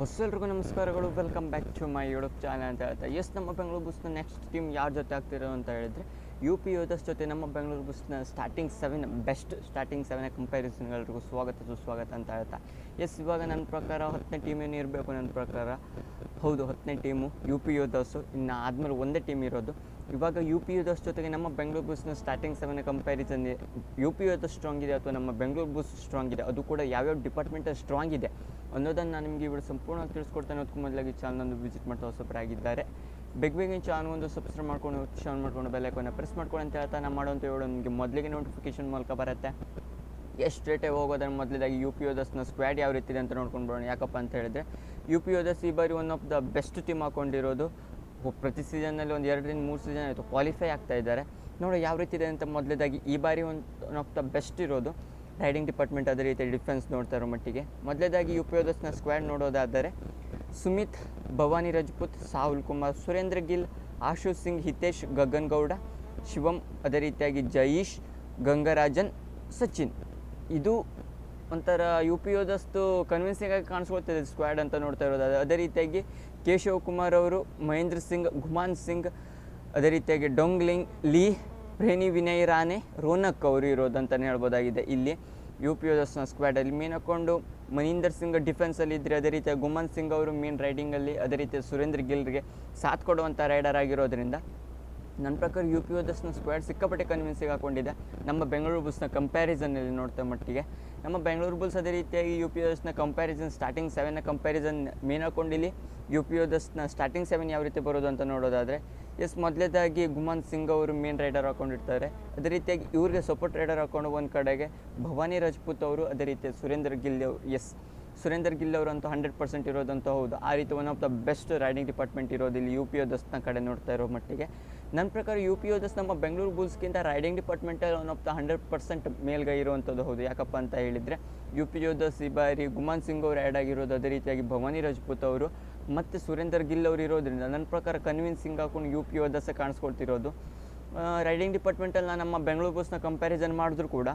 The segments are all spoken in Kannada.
ಬಸ್ ಎಲ್ರಿಗೂ ನಮಸ್ಕಾರಗಳು. Welcome back to my YouTube channel ಅಂತ ಹೇಳ್ತಾ ಎಸ್ ನಮ್ಮ ಬೆಂಗಳೂರು ಬಸ್ನ ನೆಕ್ಸ್ಟ್ ಟೀಮ್ ಯಾರ ಜೊತೆ ಆಗ್ತಿರೋ ಅಂತ ಹೇಳಿದ್ರೆ ಯು ಪಿ ಯೋಧಸ್ ಜೊತೆ ನಮ್ಮ ಬೆಂಗಳೂರು ಬಸ್ನ starting seven best starting seven ಕಂಪ್ಯಾರಿಸನ್ಗಳಿಗೂ ಸ್ವಾಗತ, ಸುಸ್ವಾಗತ ಅಂತ ಹೇಳ್ತಾ. ಎಸ್ ಇವಾಗ ನನ್ನ ಪ್ರಕಾರ ಹತ್ತನೇ ಏನು ಇರಬೇಕು ನನ್ನ ಪ್ರಕಾರ? ಹೌದು, ಹತ್ತನೇ ಟೀಮು ಯು ಪಿ ಯೋಧಸ್ಸು ಇನ್ನು ಆದಮೇಲೆ ಒಂದೇ ಟೀಮ್ ಇರೋದು. ಇವಾಗ ಯು ಪಿ ಯೋಧಸ್ ಜೊತೆಗೆ ನಮ್ಮ ಬೆಂಗಳೂರು ಬಸ್ನ starting seven comparison U P Yoddhas strong ಇದೆ ಅಥವಾ ನಮ್ಮ ಬೆಂಗಳೂರು ಬಸ್ ಸ್ಟ್ರಾಂಗ್ ಇದೆ? ಅದು ಕೂಡ ಯಾವ್ಯಾವ ಡಿಪಾರ್ಟ್ಮೆಂಟ್ ಸ್ಟ್ರಾಂಗ್ ಇದೆ? ಅನ್ನೋದನ್ನು ನಾನು ನಿಮಗೆ ಇವರು ಸಂಪೂರ್ಣವಾಗಿ ತಿಳಿಸ್ಕೊಡ್ತೇನೆ ಅದಕ್ಕೂ ಮೊದಲಾಗಿ ಚಾನಲ್ ಒಂದು ವಿಸಿಟ್ ಮಾಡ್ತಾ ಹೊಸಬರಾಗಿದ್ದಾರೆ. ಬೇಗ ಬೇಗ ಚಾನಲ್ ಒಂದು ಸಬ್ಸ್ಕ್ರೈಬ್ ಮಾಡ್ಕೊಂಡು ಶಾನ್ ಮಾಡ್ಕೊಂಡು ಬೆಲ್ಲೈಕನ್ನ ಪ್ರೆಸ್ ಮಾಡ್ಕೊಂಡು ಅಂತ ಹೇಳ್ತಾ ನಾನು ಮಾಡೋಂಥ ಹೇಳೋ ನಿಮಗೆ ಮೊದಲಿಗೆ ನೋಟಿಫಿಕೇಶನ್ ಮೂಲಕ ಬರುತ್ತೆ. ಎಷ್ಟು ರೇಟೇ ಹೋಗೋದ್ರ ಮೊದಲಾಗಿ ಯು ಪಿ ಯೋಧಸ್ನ ಸ್ಕ್ವಾಡ್ ಯಾವ ರೀತಿ ಇದೆ ಅಂತ ನೋಡ್ಕೊಂಡು ಬರೋಣ. ಯಾಕಪ್ಪ ಅಂತ ಹೇಳಿದ್ರೆ ಯು ಪಿ ಯೋಧಸ್ ಈ ಬಾರಿ one of the best team ಹಾಕೊಂಡಿರೋದು. ಪ್ರತಿ ಸೀಸನ್ನಲ್ಲಿ ಒಂದು ಎರಡರಿಂದ ಮೂರು ಸೀಸನ್ ಆಯಿತು ಕ್ವಾಲಿಫೈ ಆಗ್ತಾ ಇದ್ದಾರೆ. ನೋಡಿ ಯಾವ ರೀತಿ ಇದೆ ಅಂತ ಮೊದಲೇದಾಗಿ ಈ ಬಾರಿ ಒನ್ ಆಫ್ ದ ಬೆಸ್ಟ್ ಇರೋದು. ರೈಡಿಂಗ್ ಡಿಪಾರ್ಟ್ಮೆಂಟ್ ಅದೇ ರೀತಿ ಡಿಫೆನ್ಸ್ ನೋಡ್ತಾ ಇರೋ ಮಟ್ಟಿಗೆ. ಮೊದಲೇದಾಗಿ ಯು ಪಿ ಓದಸ್ನ ಸ್ಕ್ವಾಡ್ ನೋಡೋದಾದರೆ ಸುಮಿತ್, ಭವಾನಿ ರಜಪೂತ್, ಸಾಹುಲ್ ಕುಮಾರ್, ಸುರೇಂದ್ರ ಗಿಲ್ ಆಶು ಸಿಂಗ್, ಹಿತೇಶ್ ಗಗನ್ ಗೌಡ ಶಿವಮ್ ಅದೇ ರೀತಿಯಾಗಿ ಜಯೀಶ್, ಗಂಗರಾಜನ್, ಸಚಿನ್. ಇದು ಒಂಥರ ಯು ಪಿ ಯೋಧಸ್ತು ಕನ್ವಿನ್ಸಿಂಗ್ ಆಗಿ ಕಾಣಿಸ್ಕೊಳ್ತಿದೆ ಸ್ಕ್ವಾಡ್ ಅಂತ ನೋಡ್ತಾ ಇರೋದು ಅದೇ ರೀತಿಯಾಗಿ ಕೇಶವ್ ಕುಮಾರ್ ಅವರು, ಮಹೇಂದ್ರ ಸಿಂಗ್, ಗುಮಾನ್ ಸಿಂಗ್, ಅದೇ ರೀತಿಯಾಗಿ ಡೊಂಗ್ಲಿಂಗ್, ಲೀ ಪ್ರೇನಿ ವಿನಯ್ ರಾಣೆ, ರೋನಕ್ ಅವರು ಇರೋದು ಅಂತಲೇ ಹೇಳ್ಬೋದಾಗಿದೆ. ಇಲ್ಲಿ ಯು ಪಿ ಯೋಧಸ್ನ ಸ್ಕ್ವಾಡಲ್ಲಿ ಮೇನ್ ಹಾಕ್ಕೊಂಡು ಮನೀಂದರ್ ಸಿಂಗ್ ಡಿಫೆನ್ಸಲ್ಲಿ ಇದ್ದರೆ ಅದೇ ರೀತಿ ಗುಮನ್ ಸಿಂಗ್ ಅವರು ಮೇನ್ ರೈಡಿಂಗಲ್ಲಿ ಅದೇ ರೀತಿ ಸುರೇಂದ್ರ ಗಿಲ್ರಿಗೆ ಸಾಥ್ ಕೊಡುವಂಥ ರೈಡರ್ ಆಗಿರೋದ್ರಿಂದ ನನ್ನ ಪ್ರಕಾರ ಯು ಪಿ ಓದಸ್ನ ಸ್ಕ್ವಾಡ್ ಸಿಕ್ಕಾಪಟ್ಟೆ ಕನ್ವಿನ್ಸಿಗೆ ಹಾಕೊಂಡಿದೆ. ನಮ್ಮ ಬೆಂಗಳೂರು ಬುಲ್ಸ್ನ ಕಂಪ್ಯಾರಿಸನಲ್ಲಿ ನೋಡ್ತಾ ಮಟ್ಟಿಗೆ. ನಮ್ಮ ಬೆಂಗಳೂರು ಬುಲ್ಸ್ ಅದೇ ರೀತಿಯಾಗಿ ಯು ಪಿ ಓದಸ್ನ ಕಂಪ್ಯಾರಿಸನ್ ಸ್ಟಾರ್ಟಿಂಗ್ ಸೆವೆನ್ನ ಕಂಪ್ಯಾರಿಸನ್ ಮೇನ್ ಹಾಕೊಂಡಿಲ್ಲಿ ಯು ಪಿ ಓದಸ್ನ ಸ್ಟಾರ್ಟಿಂಗ್ ಸೆವೆನ್ ಯಾವ ರೀತಿ ಬರೋದು ಅಂತ ನೋಡೋದಾದರೆ ಎಸ್ ಮೊದಲೇದಾಗಿ ಗುಮಾನ್ ಸಿಂಗ್ ಅವರು ಮೇನ್ ರೈಡರ್ ಹಾಕೊಂಡಿರ್ತಾರೆ. ಅದೇ ರೀತಿಯಾಗಿ ಇವ್ರಿಗೆ ಸಪೋರ್ಟ್ ರೈಡರ್ ಹಾಕೊಂಡು ಒಂದು ಕಡೆಗೆ ಭವಾನಿ ರಜಪೂತ್ ಅವರು, ಅದೇ ರೀತಿ ಸುರೇಂದ್ರ ಗಿಲ್ ಅವರು ಎಸ್ ಸುರೇಂದ್ರ ಗಿಲ್ ಅವರಂತೂ ಹಂಡ್ರೆಡ್ ಪರ್ಸೆಂಟ್ ಇರೋದಂತೂ ಹೌದು. ಆ ರೀತಿ one of the best raiding department ಇರೋದು ಇಲ್ಲಿ ಯು ಪಿ ಓದಸ್ನ ಕಡೆ ನೋಡ್ತಾ ಇರೋ ಮಟ್ಟಿಗೆ. ನನ್ನ ಪ್ರಕಾರ ಯು ಪಿ ಓದಸ್ ನಮ್ಮ ಬೆಂಗಳೂರು ಬುಲ್ಸ್ಗಿಂತ raiding ಡಿಪಾರ್ಟ್ಮೆಂಟಲ್ಲಿ one of the hundred percent ಮೇಲ್ಗೈ ಇರುವಂಥದ್ದು ಹೌದು. ಯಾಕಪ್ಪ ಅಂತ ಹೇಳಿದರೆ ಯು ಪಿ ಯೋಧಸ್ ಈ ಬಾರಿ ಗುಮಾನ್ ಸಿಂಗ್ ಅವರು ಆ್ಯಡ್ ಆಗಿರೋದು ಅದೇ ರೀತಿಯಾಗಿ ಭವಾನಿ ರಜಪೂತ್ ಅವರು. ಮತ್ತು ಸುರೇಂದರ್ ಗಿಲ್ ಅವರು ಇರೋದ್ರಿಂದ ನನ್ನ ಪ್ರಕಾರ ಕನ್ವಿನ್ಸಿಂಗ್ ಹಾಕೊಂಡು ಯು ಪಿ ಓದಸ್ಸೇ ಕಾಣಿಸ್ಕೊಳ್ತಿರೋದು. ರೈಡಿಂಗ್ ಡಿಪಾರ್ಟ್ಮೆಂಟಲ್ಲಿ ನಾನು ನಮ್ಮ ಬೆಂಗಳೂರು ಬಸ್ನ ಕಂಪ್ಯಾರಿಸನ್ ಮಾಡಿದ್ರು ಕೂಡ,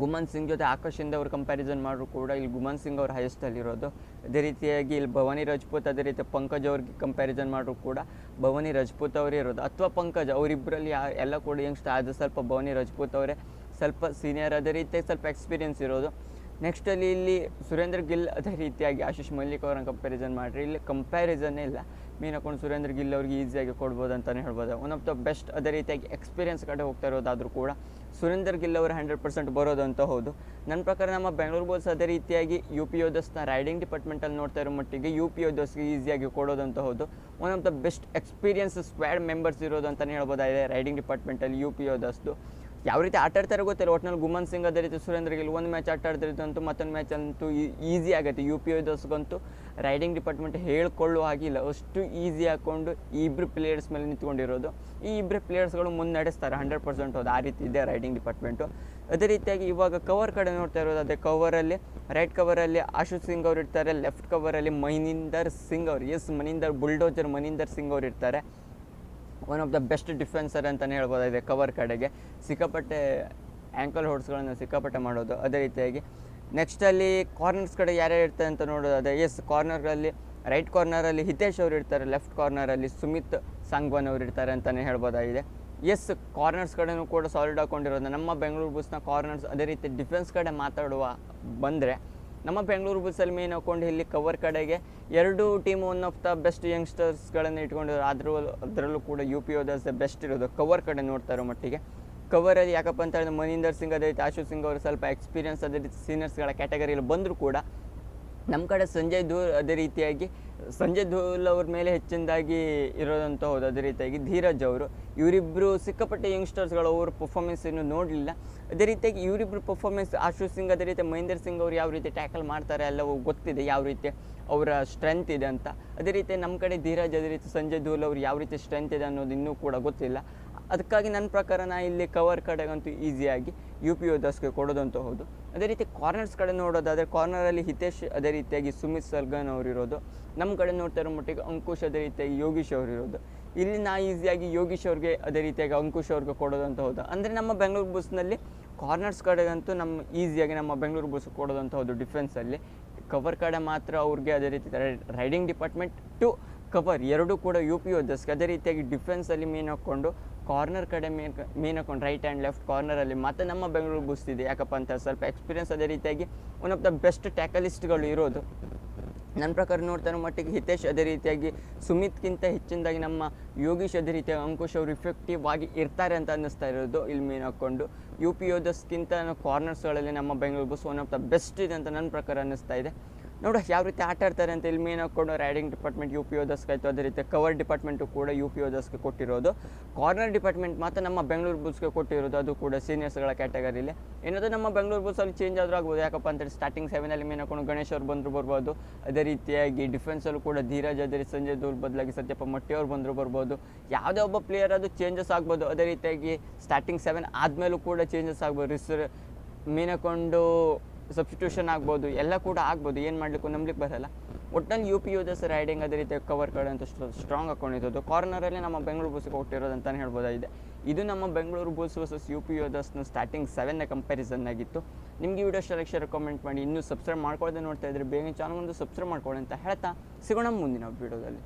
ಗುಮನ್ ಸಿಂಗ್ ಜೊತೆ ಆಕಾಶ್ ಅವ್ರು ಕಂಪ್ಯಾರಿಸನ್ ಮಾಡಿದ್ರು ಕೂಡ ಇಲ್ಲಿ ಗುಮನ್ ಸಿಂಗ್ ಅವ್ರು ಹೈಯೆಸ್ಟಲ್ಲಿರೋದು ಅದೇ ರೀತಿಯಾಗಿ ಇಲ್ಲಿ ಭವಾನಿ ರಜಪೂತ್, ಅದೇ ರೀತಿ ಪಂಕಜ್ ಅವ್ರಿಗೆ ಕಂಪ್ಯಾರಿಸನ್ ಮಾಡಿದ್ರು ಕೂಡ ಭವಾನಿ ರಜಪೂತ್ ಅವರೇ ಇರೋದು. ಅಥವಾ ಪಂಕಜ್ ಅವರಿಬ್ಬರಲ್ಲಿ ಎಲ್ಲ ಕೂಡ ಯಂಗ್ಸ್ಟರ್ ಅದು ಸ್ವಲ್ಪ ಭವಾನಿ ರಜಪೂತ್ ಅವರೇ ಸ್ವಲ್ಪ ಸೀನಿಯರ್ ಅದೇ ರೀತಿಯಾಗಿ ಸ್ವಲ್ಪ ಎಕ್ಸ್ಪೀರಿಯನ್ಸ್ ಇರೋದು. ನೆಕ್ಸ್ಟಲ್ಲಿ ಇಲ್ಲಿ ಸುರೇಂದ್ರ ಗಿಲ್ ಅದೇ ರೀತಿಯಾಗಿ ಆಶೀಶ್ ಮಲ್ಲಿಕ್ ಅವ್ರನ್ನ ಕಂಪ್ಯಾರಿಸನ್ ಮಾಡಿರಿ. ಇಲ್ಲಿ ಕಂಪ್ಯಾರಿಸನ್ನೇ ಇಲ್ಲ. ಮೀನ್ ಹಾಕೊಂಡು ಸುರೇಂದ್ರ ಗಿಲ್ ಅವ್ರಿಗೆ ಈಸಿಯಾಗಿ ಕೊಡ್ಬೋದು ಅಂತಲೇ ಹೇಳ್ಬೋದು. ಒನ್ ಆಫ್ ದ ಬೆಸ್ಟ್ ಅದೇ ರೀತಿಯಾಗಿ ಎಕ್ಸ್ಪೀರಿಯನ್ಸ್ ಕಡೆ ಹೋಗ್ತಾ ಇರೋದಾದರೂ ಕೂಡ ಸುರೇಂದ್ರ ಗಿಲ್ ಅವರು ಹಂಡ್ರೆಡ್ ಪರ್ಸೆಂಟ್ ಬರೋದು ಅಂತ ಹೌದು. ನನ್ನ ಪ್ರಕಾರ ನಮ್ಮ ಬೆಂಗಳೂರು ಬೋಲ್ಸ್ ಅದೇ ರೀತಿಯಾಗಿ ಯು ಪಿ ಯೋಧಸ್ನ ರೈಡಿಂಗ್ ಡಿಪಾರ್ಟ್ಮೆಂಟಲ್ಲಿ ನೋಡ್ತಾ ಇರೋ ಮಟ್ಟಿಗೆ ಯು ಪಿ ಯೋಧಸ್ಗೆ ಈಸಿಯಾಗಿ ಕೊಡೋದಂತ ಹೌದು. One of the best experience squad members ಇರೋದು ಅಂತಲೇ ಹೇಳ್ಬೋದಾಗಿದೆ ರೈಡಿಂಗ್ ಡಿಪಾರ್ಟ್ಮೆಂಟಲ್ಲಿ ಯು ಪಿ ಯೋಧಸ್ದು ಯಾವ ರೀತಿ ಆಟ ಆಡ್ತಾರೆ ಗೊತ್ತಿಲ್ಲ. ಒಟ್ಟಿನಲ್ಲಿ ಗುಮನ್ ಸಿಂಗ್ ಅದೇ ರೀತಿ ಸುರೇಂದ್ರ ಗಿಲ್, ಒಂದು ಮ್ಯಾಚ್ ಆಟ ಆಡ್ತಿರ್ತಂತೂ ಮತ್ತೊಂದು ಮ್ಯಾಚ್ ಅಂತೂ ಈಸಿ ಆಗುತ್ತೆ. ಯು ಪಿ ಯೋಧಸ್ಗಂತೂ ರೈಡಿಂಗ್ ಡಿಪಾರ್ಟ್ಮೆಂಟ್ ಹೇಳ್ಕೊಳ್ಳೋ ಹಾಗಿಲ್ಲ. ಅಷ್ಟು ಈಸಿ ಹಾಕ್ಕೊಂಡು ಈ ಇಬ್ಬರು ಪ್ಲೇಯರ್ಸ್ ಮೇಲೆ ನಿಂತ್ಕೊಂಡಿರೋದು. ಈ ಇಬ್ಬರು ಪ್ಲೇಯರ್ಸ್ಗಳು ಮುನ್ನಡೆಸ್ತಾರೆ. ಹಂಡ್ರೆಡ್ ಪರ್ಸೆಂಟ್ ಹೋದ ಆ ರೀತಿ ಇದೆ ರೈಡಿಂಗ್ ಡಿಪಾರ್ಟ್ಮೆಂಟು ಅದೇ ರೀತಿಯಾಗಿ ಇವಾಗ ಕವರ್ ಕಡೆ ನೋಡ್ತಾ ಇರೋದು, ಅದೇ ಕವರಲ್ಲಿ ರೈಟ್ ಕವರಲ್ಲಿ ಆಶು ಸಿಂಗ್ ಅವರು ಇರ್ತಾರೆ ಲೆಫ್ಟ್ ಕವರಲ್ಲಿ ಮನಿಂದರ್ ಸಿಂಗ್ ಅವರು ಎಸ್ ಮನಿಂದರ್ ಬುಲ್ಡೋಜರ್ ಮನಿಂದರ್ ಸಿಂಗ್ ಅವರು ಇರ್ತಾರೆ. One of the best defender ಅಂತಲೇ ಹೇಳ್ಬೋದಾಗಿದೆ ಕವರ್ ಕಡೆಗೆ. ಸಿಕ್ಕಾಪಟ್ಟೆ ಆ್ಯಂಕಲ್ ಹೋಡ್ಸ್ಗಳನ್ನು ಸಿಕ್ಕಾಪಟ್ಟೆ ಮಾಡೋದು. ಅದೇ ರೀತಿಯಾಗಿ ನೆಕ್ಸ್ಟಲ್ಲಿ ಕಾರ್ನರ್ಸ್ ಕಡೆ ಯಾರ್ಯಾರು ಇರ್ತಾರೆ ಅಂತ ನೋಡೋದಾದ್ರೆ ಎಸ್ ಕಾರ್ನರ್ಗಳಲ್ಲಿ ರೈಟ್ ಕಾರ್ನರಲ್ಲಿ ಹಿತೇಶ್ ಅವರು ಇರ್ತಾರೆ ಲೆಫ್ಟ್ ಕಾರ್ನರಲ್ಲಿ ಸುಮಿತ್ ಸಾಂಗ್ವಾನ್ ಅವರು ಇರ್ತಾರೆ ಅಂತಲೇ ಹೇಳ್ಬೋದಾಗಿದೆ. ಎಸ್ ಕಾರ್ನರ್ಸ್ ಕಡೆನೂ ಕೂಡ ಸಾಲಿಡ್ ಹಾಕೊಂಡಿರೋದು ನಮ್ಮ ಬೆಂಗಳೂರು ಬುಸ್ನ ಕಾರ್ನರ್ಸ್ ಅದೇ ರೀತಿ ಡಿಫೆನ್ಸ್ ಕಡೆ ಮಾತಾಡುವ ಬಂದರೆ ನಮ್ಮ ಬೆಂಗಳೂರು ಬುಲ್ಸಲ್ಲಿ ಮೇನ್ ಹಾಕೊಂಡು ಇಲ್ಲಿ ಕವರ್ ಕಡೆಗೆ ಎರಡು team one of the best ಯಂಗ್ಸ್ಟರ್ಸ್ಗಳನ್ನು ಇಟ್ಕೊಂಡಿದ್ದಾರೆ ಆದರೂ ಅದರಲ್ಲೂ ಕೂಡ ಯು ಪಿ ಓದರ್ಸ್ ಬೆಸ್ಟ್ ಇರೋದು. ಕವರ್ ಕಡೆ ನೋಡ್ತಾ ಇರೋ ಮಟ್ಟಿಗೆ. ಕವರಲ್ಲಿ ಯಾಕಪ್ಪ ಅಂತ ಹೇಳಿದ್ರೆ ಮನೀಂದರ್ ಸಿಂಗ್, ಅದೇ ಆಶು ಸಿಂಗ್ ಅವರು ಸ್ವಲ್ಪ ಎಕ್ಸ್ಪೀರಿಯನ್ಸ್ ಅದೇ ರೀತಿ ಸೀನಿಯರ್ಸ್ಗಳ ಕ್ಯಾಟಗರಿಯಲ್ಲಿ ಬಂದರೂ ಕೂಡ ನಮ್ಮ ಕಡೆ ಸಂಜಯ್ ಧೂಲ್ ಅದೇ ರೀತಿಯಾಗಿ, ಸಂಜಯ್ ಧೂಲ್ ಅವ್ರ ಮೇಲೆ ಹೆಚ್ಚಿನದಾಗಿ ಇರೋದಂತ ಹೌದು, ಅದೇ ರೀತಿಯಾಗಿ ಧೀರಜ್ ಅವರು. ಇವರಿಬ್ಬರು ಸಿಕ್ಕಾಪಟ್ಟೆ ಯಂಗ್ಸ್ಟರ್ಸ್ಗಳು ಅವ್ರ ಪರ್ಫಾರ್ಮೆನ್ಸ್ ಇನ್ನೂ ನೋಡಲಿಲ್ಲ. ಅದೇ ರೀತಿಯಾಗಿ ಇವರಿಬ್ಬರು ಪರ್ಫಾರ್ಮೆನ್ಸ್ ಆಶು ಸಿಂಗ್, ಅದೇ ರೀತಿ ಮಹೇಂದ್ರ ಸಿಂಗ್ ಅವ್ರು ಯಾವ ರೀತಿ ಟ್ಯಾಕಲ್ ಮಾಡ್ತಾರೆ ಎಲ್ಲವೂ ಗೊತ್ತಿದೆ, ಯಾವ ರೀತಿ ಅವರ ಸ್ಟ್ರೆಂತ್ ಇದೆ ಅಂತ. ಅದೇ ರೀತಿ ನಮ್ಮ ಕಡೆ ಧೀರಜ್, ಅದೇ ರೀತಿ ಸಂಜಯ್ ಧೂಲ್ ಅವ್ರು ಯಾವ ರೀತಿ ಸ್ಟ್ರೆಂತ್ ಇದೆ ಅನ್ನೋದು ಇನ್ನೂ ಕೂಡ ಗೊತ್ತಿಲ್ಲ. ಅದಕ್ಕಾಗಿ ನನ್ನ ಪ್ರಕಾರ ನಾ ಇಲ್ಲಿ ಕವರ್ ಕಡೆಗಂತೂ ಈಸಿಯಾಗಿ ಯು ಪಿ ಯೋದಾಸ್ಗೆ ಕೊಡೋದಂತ ಹೌದು. ಅದೇ ರೀತಿ ಕಾರ್ನರ್ಸ್ ಕಡೆ ನೋಡೋದಾದರೆ ಕಾರ್ನರಲ್ಲಿ ಹಿತೇಶ್ ಅದೇ ರೀತಿಯಾಗಿ ಸುಮಿತ್ ಸರ್ಗನ್ ಅವರಿರೋದು. ನಮ್ಮ ಕಡೆ ನೋಡ್ತಾ ಇರೋ ಮಟ್ಟಿಗೆ ಅಂಕುಶ್ ಅದೇ ರೀತಿಯಾಗಿ ಯೋಗೀಶ್ ಅವರಿರೋದು. ಇಲ್ಲಿ ನಾ ಈಸಿಯಾಗಿ ಯೋಗೀಶ್ ಅವ್ರಿಗೆ ಅದೇ ರೀತಿಯಾಗಿ ಅಂಕುಶ್ ಅವ್ರಿಗೆ ಕೊಡೋದಂತ ಹೌದು. ಅಂದರೆ ನಮ್ಮ ಬೆಂಗಳೂರು ಬುಸ್ನಲ್ಲಿ ಕಾರ್ನರ್ಸ್ ಕಡೆಗಂತೂ ನಮ್ಮ ಈಸಿಯಾಗಿ ನಮ್ಮ ಬೆಂಗಳೂರು ಬಸ್ ಕೊಡೋದಂತ ಹೌದು ಡಿಫೆನ್ಸಲ್ಲಿ ಕವರ್ ಕಡೆ ಮಾತ್ರ ಅವ್ರಿಗೆ ಅದೇ ರೀತಿ ರೈಡಿಂಗ್ ಡಿಪಾರ್ಟ್ಮೆಂಟ್ ಟು ಕವರ್ ಎರಡೂ ಕೂಡ ಯು ಪಿ ಯೋಧಸ್ಗೆ ಅದೇ ರೀತಿಯಾಗಿ ಡಿಫೆನ್ಸಲ್ಲಿ ಮೇನ್ ಹಾಕ್ಕೊಂಡು ಕಾರ್ನರ್ ಕಡೆ ಮೇನ್ ಮೇನ್ ಹಾಕೊಂಡು ರೈಟ್ ಆ್ಯಂಡ್ ಲೆಫ್ಟ್ ಕಾರ್ನರಲ್ಲಿ ಮತ್ತೆ ನಮ್ಮ ಬೆಂಗಳೂರು ಗುಸ್ತಿದೆ ಯಾಕಪ್ಪ ಅಂತ ಸ್ವಲ್ಪ ಎಕ್ಸ್ಪೀರಿಯನ್ಸ್ ಅದೇ ರೀತಿಯಾಗಿ ಒನ್ ಆಫ್ ದ ಬೆಸ್ಟ್ ಟ್ಯಾಕಲಿಸ್ಟ್ಗಳು ಇರೋದು. ನನ್ನ ಪ್ರಕಾರ ನೋಡ್ತಾನೆ ಮಟ್ಟಿಗೆ ಹಿತೇಶ್ ಅದೇ ರೀತಿಯಾಗಿ, ಸುಮಿತ್ಗಿಂತ ಹೆಚ್ಚಿನದಾಗಿ ನಮ್ಮ ಯೋಗೀಶ್ ಅದೇ ರೀತಿಯಾಗಿ ಅಂಕುಶ್ ಅವರು ಇಫೆಕ್ಟಿವ್ ಆಗಿ ಇರ್ತಾರೆ ಅಂತ ಅನ್ನಿಸ್ತಾ ಇರೋದು ಇಲ್ಲಿ ಮೀನು ಹಾಕ್ಕೊಂಡು ಯು ಪಿ ಯೋಧಸ್ಗಿಂತ ಕಾರ್ನರ್ಸ್ಗಳಲ್ಲಿ ನಮ್ಮ Bengaluru Bulls one of the best ಇದೆ ಅಂತ ನನ್ನ ಪ್ರಕಾರ ಅನ್ನಿಸ್ತಾ ಇದೆ. ನೋಡ ಯಾವ ರೀತಿ ಆಟ ಆಡ್ತಾರೆ ಅಂತ ಇಲ್ಲಿ ಮೇನ್ ಹಾಕ್ಕೊಂಡು ರೈಡಿಂಗ್ ಡಿಪಾರ್ಟ್ಮೆಂಟ್ ಯು ಪಿ ಓದಸ್ಗೆ ಆಯಿತು. ಅದೇ ರೀತಿ ಕವರ್ ಡಿಪಾರ್ಟ್ಮೆಂಟು ಕೂಡ ಯು ಪಿ ಓದಸ್ಗೆ ಕೊಟ್ಟಿರೋದು. ಕಾರ್ನರ್ ಡಿಪಾರ್ಟ್ಮೆಂಟ್ ಮಾತ್ರ ನಮ್ಮ ಬೆಂಗಳೂರು ಬುಲ್ಸ್ಗೆ ಕೊಟ್ಟಿರೋದು. ಅದು ಕೂಡ ಸೀನಿಯರ್ಸ್ಗಳ ಕ್ಯಾಟಗರಿಲಿ ಏನಾದರೂ ನಮ್ಮ ಬೆಂಗಳೂರು ಬುಲ್ಸಲ್ಲಿ ಚೇಂಜ್ ಆದರೂ ಆಗ್ಬೋದು. ಯಾಕಪ್ಪ ಅಂತೇಳಿ ಸ್ಟಾರ್ಟಿಂಗ್ ಸೆವೆನಲ್ಲಿ ಮೇನ್ ಹಾಕೊಂಡು ಗಣೇಶ್ ಅವ್ರು ಬಂದರೂ ಬರ್ಬೋದು. ಅದೇ ರೀತಿಯಾಗಿ ಡಿಫೆನ್ಸಲ್ಲೂ ಕೂಡ ಧೀರಜ್, ಅದೇ ರೀತಿ ಸಂಜಯ್ ದೂರ್ ಬದಲಾಗಿ ಸತ್ಯಪ್ಪ ಮಟ್ಟಿ ಅವ್ರು ಬಂದರೂ ಬರ್ಬೋದು. ಯಾವುದೇ ಒಬ್ಬ ಪ್ಲೇಯರ್ ಅದು ಚೇಂಜಸ್ ಆಗ್ಬೋದು. ಅದೇ ರೀತಿಯಾಗಿ ಸ್ಟಾರ್ಟಿಂಗ್ ಸೆವೆನ್ ಆದಮೇಲೂ ಕೂಡ ಚೇಂಜಸ್ ಆಗ್ಬೋದು. ಮೇನ್ ಹಾಕೊಂಡು ಸಬ್ಸ್ಟಿಟ್ಯೂಷನ್ ಆಗ್ಬೋದು, ಎಲ್ಲ ಕೂಡ ಆಗ್ಬೋದು, ಏನು ಮಾಡಲಿಕ್ಕೂ ನಂಬಲಿಕ್ಕೆ ಬರಲ್ಲ. ಒಟ್ಟಲ್ಲಿ ಯು ಪಿ ಯೂಸಸ್ ರೈಡಿಂಗ್ ಅದೇ ರೀತಿ ಕವರ್ ಕಡೆ ಅಂತ ಸ್ಟ್ರಾಂಗ್ ಹಾಕೊಂಡಿದ್ದು ಕಾರ್ನರಲ್ಲಿ ನಮ್ಮ ಬೆಂಗಳೂರು ಬುಲ್ಸ್ಗೆ ಹೊಟ್ಟಿರೋದು ಅಂತಲೇ ಹೇಳ್ಬೋದಾಗಿದೆ. ಇದು ನಮ್ಮ Bengaluru Bulls versus U P ಯೋಧಸ್ನ starting ಸೆವೆನ್ನ ಕಂಪ್ಯಾರಿಸನ್ ಆಗಿತ್ತು. ನಿಮಗೆ ವಿಡಿಯೋ ಶೇರ್ ಕಾಮೆಂಟ್ ಮಾಡಿ. ಇನ್ನೂ ಸಬ್ಸ್ಕ್ರೈಬ್ ಮಾಡ್ಕೊಳ್ಳದೆ ನೋಡ್ತಾ ಇದ್ರೆ ಬೇಗ ಚಾನಲ್ ಒಂದು ಸಬ್ಸ್ಕ್ರೈಬ್ ಮಾಡ್ಕೊಳ್ಳಿ ಅಂತ ಹೇಳ್ತಾ ಸಿಗೋಣ ಮುಂದಿನ ವಿಡಿಯೋದಲ್ಲಿ